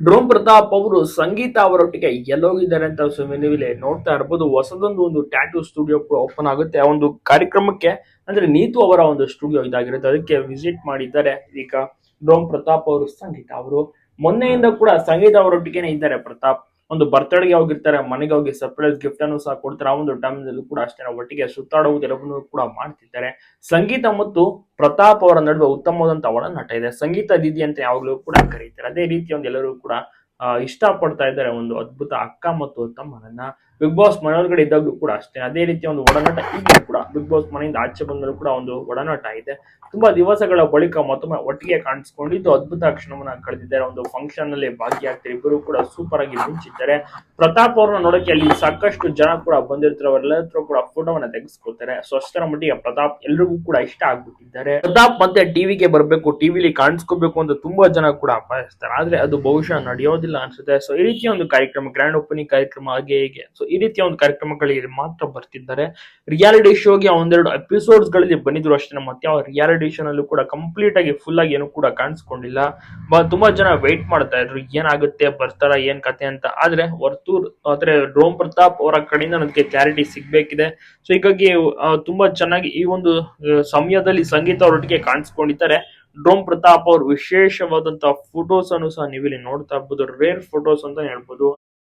ಡ್ರೋಮ್ ಪ್ರತಾಪ್ ಅವರು ಸಂಗೀತ ಅವರೊಟ್ಟಿಗೆ ಎಲ್ಲೋಗಿದ್ದಾರೆ ಅಂತ ಸುಮಿನಿವಿಲೆ ನೋಡ್ತಾ ಇರ್ಬೋದು, ಹೊಸದೊಂದು ಒಂದು ಟ್ಯಾಟೂ ಸ್ಟುಡಿಯೋ ಕೂಡ ಓಪನ್ ಆಗುತ್ತೆ. ಆ ಒಂದು ಕಾರ್ಯಕ್ರಮಕ್ಕೆ, ಅಂದ್ರೆ ನೀತು ಅವರ ಒಂದು ಸ್ಟುಡಿಯೋ ಇದಾಗಿರುತ್ತೆ. ಅದಕ್ಕೆ ವಿಸಿಟ್ ಮಾಡಿದ್ದಾರೆ ಈಗ ಡ್ರೋಮ್ ಪ್ರತಾಪ್ ಅವರು, ಸಂಗೀತ ಅವರು. ಮೊನ್ನೆಯಿಂದ ಕೂಡ ಸಂಗೀತ ಅವರೊಟ್ಟಿಗೆನೆ ಇದ್ದಾರೆ ಪ್ರತಾಪ್. ಒಂದು ಬರ್ತ್ಡೇಗೆ ಹೋಗಿರ್ತಾರೆ ಮನೆಗೆ ಹೋಗಿ ಸರ್ಪ್ರೈಸ್ ಗಿಫ್ಟ್ ಅನ್ನು ಸಹ ಕೊಡ್ತಾರೆ, ಆ ಒಂದು ಟೈಮ್ ಕೂಡ ಅಷ್ಟೇ. ಒಟ್ಟಿಗೆ ಸುತ್ತಾಡುವುದು ಎಲ್ಲವನ್ನು ಕೂಡ ಮಾಡ್ತಿದ್ದಾರೆ ಸಂಗೀತ ಮತ್ತು ಪ್ರತಾಪ್ ಅವರ ನಡುವೆ ಉತ್ತಮವಾದಂತಹ ಒಡನಾಟ ಇದೆ. ಸಂಗೀತ ದೀದಿ ಅಂತ ಯಾವಾಗಲೂ ಕೂಡ ಕರೀತಾರೆ. ಅದೇ ರೀತಿ ಒಂದು ಎಲ್ಲರೂ ಕೂಡ ಇಷ್ಟಪಡ್ತಾ ಇದ್ದಾರೆ ಒಂದು ಅದ್ಭುತ ಅಕ್ಕ ಮತ್ತು ತಮ್ಮನನ್ನ ಬಿಗ್ ಬಾಸ್ ಮನೆಯೊಳಗಡೆ ಇದ್ದಾಗಲೂ ಕೂಡ ಅಷ್ಟೇ. ಅದೇ ರೀತಿ ಒಂದು ಒಡನಾಟ ಈಗಲೂ ಕೂಡ ಬಿಗ್ ಬಾಸ್ ಮನೆಯಿಂದ ಆಚೆ ಬಂದರೂ ಕೂಡ ಒಂದು ಒಡನಾಟ ಇದೆ. ತುಂಬಾ ದಿವಸಗಳ ಬಳಿಕ ಮತ್ತೊಮ್ಮೆ ಒಟ್ಟಿಗೆ ಕಾಣಿಸ್ಕೊಂಡಿದ್ದು ಅದ್ಭುತ ಕ್ಷಣವನ್ನ ಕಳೆದಿದ್ದಾರೆ. ಒಂದು ಫಂಕ್ಷನ್ನಲ್ಲಿ ಭಾಗಿಯಾಗ್ತಾರೆ. ಇಬ್ಬರು ಕೂಡ ಸೂಪರ್ ಆಗಿ ಮಿಂಚಿದ್ದಾರೆ. ಪ್ರತಾಪ್ ಅವ್ರನ್ನ ನೋಡಕ್ಕೆ ಅಲ್ಲಿ ಸಾಕಷ್ಟು ಜನ ಕೂಡ ಬಂದಿರ್ತಾರೆ. ಅವರೆಲ್ಲರೂ ಕೂಡ ಫೋಟೋವನ್ನ ತೆಗೆಸ್ಕೊಳ್ತಾರೆ. ಸೊ ಅಷ್ಟರ ಮಟ್ಟಿಗೆ ಪ್ರತಾಪ್ ಎಲ್ರಿಗೂ ಕೂಡ ಇಷ್ಟ ಆಗ್ಬಿಟ್ಟಿದ್ದಾರೆ. ಪ್ರತಾಪ್ ಮತ್ತೆ ಟಿವಿಗೆ ಬರಬೇಕು ಟಿವಿಲಿ ಕಾಣಿಸ್ಕೋಬೇಕು ಅಂತ ತುಂಬಾ ಜನ ಕೂಡ ಬಯಸ್ತಾರೆ ಆದ್ರೆ ಅದು ಬಹುಶಃ ನಡೆಯೋದಿಲ್ಲ ಅನ್ಸುತ್ತೆ. ಸೊ ಈ ರೀತಿಯ ಒಂದು ಕಾರ್ಯಕ್ರಮ ಗ್ರ್ಯಾಂಡ್ ಓಪನಿಂಗ್ ಕಾರ್ಯಕ್ರಮ ಹಾಗೆ ಹೀಗೆ. ಸೊ ಈ ರೀತಿಯ ಒಂದು ಕಾರ್ಯಕ್ರಮಗಳಿಗೆ ಮಾತ್ರ ಬರ್ತಿದ್ದಾರೆ. ರಿಯಾಲಿಟಿ ಶೋಗೆ ಒಂದೆರಡು ಎಪಿಸೋಡ್ಸ್ಗಳಲ್ಲಿ ಬಂದಿದ್ರು ಅಷ್ಟೇ ಮತ್ತೆ ಯಾವ ರಿಯಾಲಿಟಿ ಶೋ ನಲ್ಲೂ ಕೂಡ ಕಂಪ್ಲೀಟ್ ಆಗಿ ಫುಲ್ ಆಗಿ ಏನು ಕೂಡ ಕಾಣಿಸ್ಕೊಂಡಿಲ್ಲ. ತುಂಬಾ ಜನ ವೆಯ್ಟ್ ಮಾಡ್ತಾ ಇದ್ರು, ಏನಾಗುತ್ತೆ, ಬರ್ತಾರ, ಏನ್ ಕತೆ ಅಂತ. ಆದ್ರೆ, ವರ್ತೂರ್, ಆದ್ರೆ ರೋಮ್ ಪ್ರತಾಪ್ ಅವರ ಕಡೆಯಿಂದ ನನಗೆ ಕ್ಲಾರಿಟಿ ಸಿಗ್ಬೇಕಿದೆ. ಸೊ ಹೀಗಾಗಿ ತುಂಬಾ ಚೆನ್ನಾಗಿ ಈ ಒಂದು ಸಮಯದಲ್ಲಿ ಸಂಗೀತ ಅವರೊಟ್ಟಿಗೆ ಕಾಣಿಸ್ಕೊಂಡಿದ್ದಾರೆ. ಡ್ರೋಮ್ ಪ್ರತಾಪ್ ಅವ್ರ ವಿಶೇಷವಾದಂತಹ ಫೋಟೋಸ್ ಅನ್ನು ಸಹ ನೀವಿಲ್ಲಿ ನೋಡ್ತಾ ಇರ್ಬೋದು ರೇರ್ ಫೋಟೋಸ್ ಅಂತ ಹೇಳ್ಬೋದು.